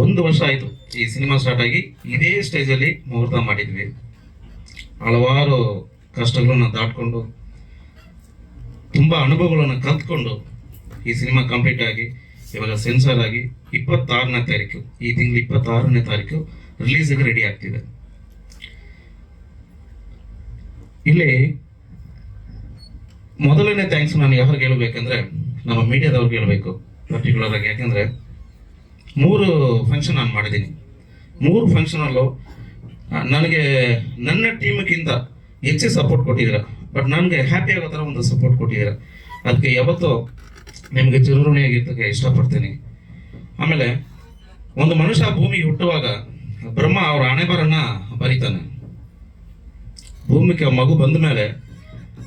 ಒಂದು ವರ್ಷ ಆಯಿತು ಈ ಸಿನಿಮಾ ಸ್ಟಾರ್ಟ್ ಆಗಿ ಇದೇ ಸ್ಟೇಜಲ್ಲಿ ಮುಹೂರ್ತ ಮಾಡಿದ್ವಿ. ಹಲವಾರು ಕಷ್ಟಗಳನ್ನು ದಾಟ್ಕೊಂಡು, ತುಂಬ ಅನುಭವಗಳನ್ನು ಕಲ್ತ್ಕೊಂಡು ಈ ಸಿನಿಮಾ ಕಂಪ್ಲೀಟ್ ಆಗಿ, ಇವಾಗ ಸೆನ್ಸರ್ ಆಗಿ ಇಪ್ಪತ್ತಾರನೇ ತಾರೀಕು, ಈ ತಿಂಗಳು ಇಪ್ಪತ್ತಾರನೇ ತಾರೀಕು ರಿಲೀಸಿಗೆ ರೆಡಿ ಆಗ್ತಿದೆ. ಇಲ್ಲಿ ಮೊದಲನೇ ಥ್ಯಾಂಕ್ಸ್ ನಾನು ಯಾರಿಗೆ ಹೇಳ್ಬೇಕಂದ್ರೆ, ನಮ್ಮ ಮೀಡಿಯಾದವ್ರಿಗೆ ಹೇಳಬೇಕು ಪರ್ಟಿಕ್ಯುಲರ್ ಆಗಿ ಯಾಕಂದ್ರೆ ಮೂರು ಫಂಕ್ಷನ್ ನಾನು ಮಾಡಿದ್ದೀನಿ. ಮೂರು ಫಂಕ್ಷನಲ್ಲೂ ನನಗೆ ನನ್ನ ಟೀಮ್ಗಿಂತ ಹೆಚ್ಚು ಸಪೋರ್ಟ್ ಕೊಟ್ಟಿದ್ದೀರ. ಬಟ್ ನನಗೆ ಹ್ಯಾಪಿ ಆಗೋ ಥರ ಒಂದು ಸಪೋರ್ಟ್ ಕೊಟ್ಟಿದ್ದೀರ. ಅದಕ್ಕೆ ಯಾವತ್ತೂ ನಿಮಗೆ ಚಿರಋಣಿಯಾಗಿರ್ತಕ್ಕೆ ಇಷ್ಟಪಡ್ತೀನಿ. ಆಮೇಲೆ, ಒಂದು ಮನುಷ್ಯ ಭೂಮಿಗೆ ಹುಟ್ಟುವಾಗ ಬ್ರಹ್ಮ ಅವರ ಹಣೆಬರನ್ನ ಬರೀತಾನೆ. ಭೂಮಿಗೆ ಮಗು ಬಂದ ಮೇಲೆ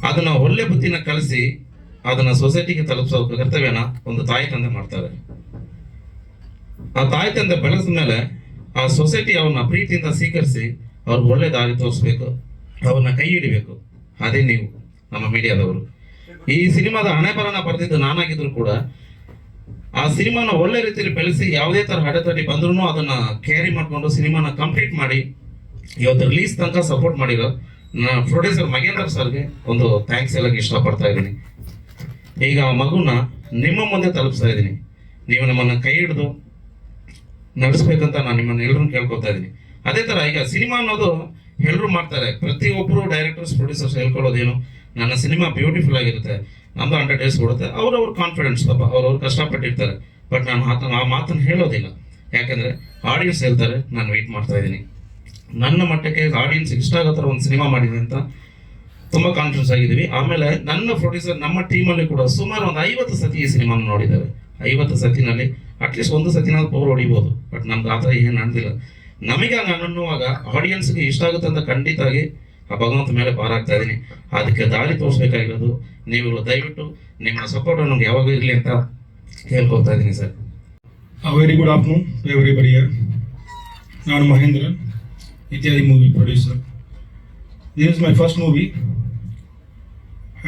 ಅದನ್ನ ಒಳ್ಳೆ ಬುದ್ಧಿನ ಕಲಿಸಿ ಅದನ್ನ ಸೊಸೈಟಿಗೆ ತಲುಪಿಸೋ ಕರ್ತವ್ಯನ ಒಂದು ತಾಯಿ ತಂದೆ ಮಾಡ್ತಾರೆ. ಆ ತಾಯಿ ತಂದೆ ಬೆಳೆದ ಮೇಲೆ ಆ ಸೊಸೈಟಿ ಅವನ್ನ ಪ್ರೀತಿಯಿಂದ ಸ್ವೀಕರಿಸಿ ಅವ್ರಿಗೆ ಒಳ್ಳೆ ದಾರಿ ತೋರಿಸ್ಬೇಕು. ಅವ್ರನ್ನ ಕೈ ಹಿಡಿಬೇಕು. ಅದೇ ನೀವು, ನಮ್ಮ ಮೀಡಿಯಾದವರು. ಈ ಸಿನಿಮಾದ ಹಣೆಬರನ ಬರೆದಿದ್ದು ನಾನಾಗಿದ್ರು ಕೂಡ, ಆ ಸಿನಿಮಾನ ಒಳ್ಳೆ ರೀತಿಯಲ್ಲಿ ಬೆಳೆಸಿ ಯಾವುದೇ ತರ ಹಡೆತಡಿ ಬಂದ್ರೂ ಅದನ್ನ ಕ್ಯಾರಿ ಮಾಡಿಕೊಂಡು ಸಿನಿಮಾನ ಕಂಪ್ಲೀಟ್ ಮಾಡಿ, ಇವತ್ತು ರಿಲೀಸ್ ತನಕ ಸಪೋರ್ಟ್ ಮಾಡಿರೋ ಪ್ರೊಡ್ಯೂಸರ್ ಮಗೇಂದ್ರ ಸರ್ಗೆ ಒಂದು ಥ್ಯಾಂಕ್ಸ್ ಹೇಳಕ್ಕೆ ಇಷ್ಟಪಡ್ತಾ ಇದ್ದೀನಿ. ಈಗ ಆ ಮಗುನ ನಿಮ್ಮ ಮುಂದೆ ತಲುಪಿಸ್ತಾ ಇದ್ದೀನಿ. ನೀವು ನಮ್ಮನ್ನ ಕೈ ಹಿಡಿದು ನಡೆಸ್ಬೇಕಂತ ನಾನು ನಿಮ್ಮನ್ನ ಎಲ್ಲರೂ ಕೇಳ್ಕೊತಾ ಇದ್ದೀನಿ ಅದೇ ತರ ಈಗ ಸಿನಿಮಾ ಅನ್ನೋದು ಎಲ್ಲರೂ ಮಾಡ್ತಾರೆ. ಪ್ರತಿಯೊಬ್ಬರು ಡೈರೆಕ್ಟರ್ಸ್ ಪ್ರೊಡ್ಯೂಸರ್ಸ್ ಹೇಳ್ಕೊಳ್ಳೋದೇನು, ನನ್ನ ಸಿನಿಮಾ ಬ್ಯೂಟಿಫುಲ್ ಆಗಿರುತ್ತೆ, ನಮ್ದು ಹಂಡ್ರೆಡ್ ಡೇಸ್ ಕೊಡುತ್ತೆ ಅವ್ರವ್ರ ಕಾನ್ಫಿಡೆನ್ಸ್ ಪಾಪ, ಅವ್ರವ್ರು ಕಷ್ಟಪಟ್ಟಿರ್ತಾರೆ. ಬಟ್ ನಾನು ಆತನ ಆ ಮಾತನ್ನು ಹೇಳೋದಿಲ್ಲ. ಯಾಕಂದ್ರೆ ಆಡಿಯನ್ಸ್ ಹೇಳ್ತಾರೆ, ನಾನು ವೆಯ್ಟ್ ಮಾಡ್ತಾ ಇದ್ದೀನಿ ನನ್ನ ಮಟ್ಟಕ್ಕೆ ಆಡಿಯನ್ಸ್ ಇಷ್ಟ ಆಗೋ ಥರ ಒಂದು ಸಿನಿಮಾ ಮಾಡಿದೆ ಅಂತ ತುಂಬಾ ಕಾನ್ಫಿಡೆನ್ಸ್ ಆಗಿದ್ದೀವಿ. ಆಮೇಲೆ ನನ್ನ ಪ್ರೊಡ್ಯೂಸರ್ ನಮ್ಮ ಟೀಮಲ್ಲಿ ಕೂಡ ಸುಮಾರು ಒಂದು ಐವತ್ತು ಸತಿ ಈ ಸಿನಿಮಾನ ನೋಡಿದ್ದಾರೆ. ಐವತ್ತು ಸತಿನಲ್ಲಿ ಅಟ್ಲೀಸ್ಟ್ ಒಂದು ಸತಿನಾದ್ರು ಪವರ್ ಹೊಡಿಬೋದು. ಬಟ್ ನಮ್ಗೆ ಆ ಥರ ಏನು ನಡೆದಿಲ್ಲ ನಮಗೆ ಹಂಗೆ ಅನ್ನುವಾಗ ಆಡಿಯನ್ಸ್ಗೆ ಇಷ್ಟ ಆಗುತ್ತೆ ಅಂತ ಖಂಡಿತವಾಗಿ ಆ ಭಗವಂತ ಮೇಲೆ ಪಾರಾಗ್ತಾ ಇದ್ದೀನಿ. ಅದಕ್ಕೆ ದಾರಿ ತೋರಿಸ್ಬೇಕಾಗಿರೋದು ನೀವು ದಯವಿಟ್ಟು ನಿಮ್ಮ ಸಪೋರ್ಟ್ ನಮ್ಗೆ ಯಾವಾಗ ಇರಲಿ ಅಂತ ಕೇಳ್ಕೊತಾ ಇದ್ದೀನಿ sir. Very good afternoon every here. ನಾನು ಮಹೇಂದ್ರ, ಇತ್ಯಾದಿ movie producer this is my first movie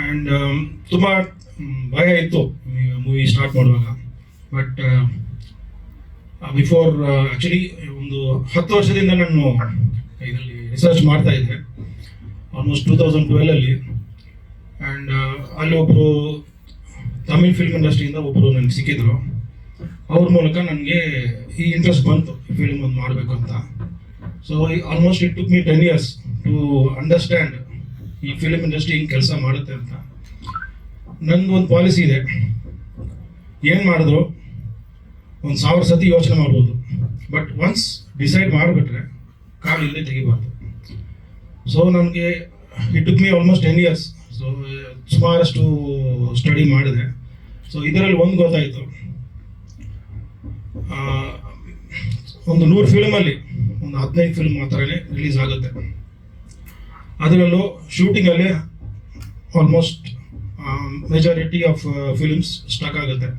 and ತುಂಬ ಭಯ ಇತ್ತು ಮೂವಿ ಸ್ಟಾರ್ಟ್ ಮಾಡುವಾಗ. ಬಟ್ ಬಿಫೋರ್ ಆ್ಯಕ್ಚುಲಿ ಒಂದು ಹತ್ತು ವರ್ಷದಿಂದ ನಾನು ಇದರಲ್ಲಿ ರಿಸರ್ಚ್ ಮಾಡ್ತಾ ಇದ್ದೆ. ಆಲ್ಮೋಸ್ಟ್ ಟೂ ತೌಸಂಡ್ ಟ್ವೆಲಲ್ಲಿ ಆ್ಯಂಡ್ ಅಲ್ಲಿ ಒಬ್ಬರು ತಮಿಳ್ ಫಿಲ್ಮ್ ಇಂಡಸ್ಟ್ರಿಯಿಂದ ಒಬ್ಬರು ನನಗೆ ಸಿಕ್ಕಿದ್ರು. ಅವ್ರ ಮೂಲಕ ನನಗೆ ಈ ಇಂಟ್ರೆಸ್ಟ್ ಬಂತು ಫಿಲ್ಮ್ ಒಂದು ಮಾಡಬೇಕು ಅಂತ. So almost it took me ten years to understand ಈ ಫಿಲ್ಮ್ ಇಂಡಸ್ಟ್ರಿ ಹಿಂಗೆ ಕೆಲಸ ಮಾಡುತ್ತೆ ಅಂತ. ನಂದು ಒಂದು ಪಾಲಿಸಿ ಇದೆ. ಏನು ಮಾಡಿದ್ರು ಒಂದು ಸಾವಿರ ಸತಿ ಯೋಚನೆ ಮಾಡ್ಬೋದು. ಬಟ್ ಒನ್ಸ್ ಡಿಸೈಡ್ ಮಾಡಿಬಿಟ್ರೆ, ಕಾಲು ಇಲ್ಲೇ ತೆಗಿಬಾರ್ದು. ಸೊ ನನಗೆ it me almost ten years so ಸುಮಾರಷ್ಟು ಸ್ಟಡಿ ಮಾಡಿದೆ. ಸೊ ಇದರಲ್ಲಿ ಒಂದು ಗೊತ್ತಾಯಿತು. ಒಂದು ನೂರು ಫಿಲ್ಮಲ್ಲಿ ಒಂದು ಹದಿನೈದು ಫಿಲ್ಮ್ ಮಾತ್ರನೇ ರಿಲೀಸ್ ಆಗುತ್ತೆ. ಅದರಲ್ಲೂ ಶೂಟಿಂಗಲ್ಲಿ almost majority of films stuck ಆಗುತ್ತೆ.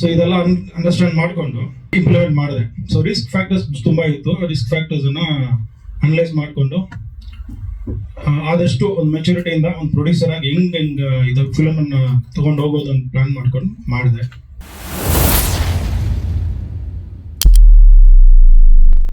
ಸೊ ಇದೆಲ್ಲ ಅಂಡರ್ಸ್ಟ್ಯಾಂಡ್ ಮಾಡಿಕೊಂಡು ಇಂಪ್ಲಿಮೆಂಟ್ ಮಾಡಿದೆ. ಸೊ ರಿಸ್ಕ್ ಫ್ಯಾಕ್ಟರ್ಸ್ ತುಂಬ ಇತ್ತು. ರಿಸ್ಕ್ ಫ್ಯಾಕ್ಟರ್ಸನ್ನು ಅನಲೈಸ್ ಮಾಡಿಕೊಂಡು ಆದಷ್ಟು ಒಂದು ಮೆಚುರಿಟಿಯಿಂದ ಒಂದು ಪ್ರೊಡ್ಯೂಸರ್ ಆಗಿ ಹೆಂಗೆ, ಹೆಂಗ್ ಇದು ಫಿಲಮನ್ನು ತೊಗೊಂಡು ಹೋಗೋದು ಅಂತ ಪ್ಲಾನ್ ಮಾಡ್ಕೊಂಡು ಮಾಡಿದೆ.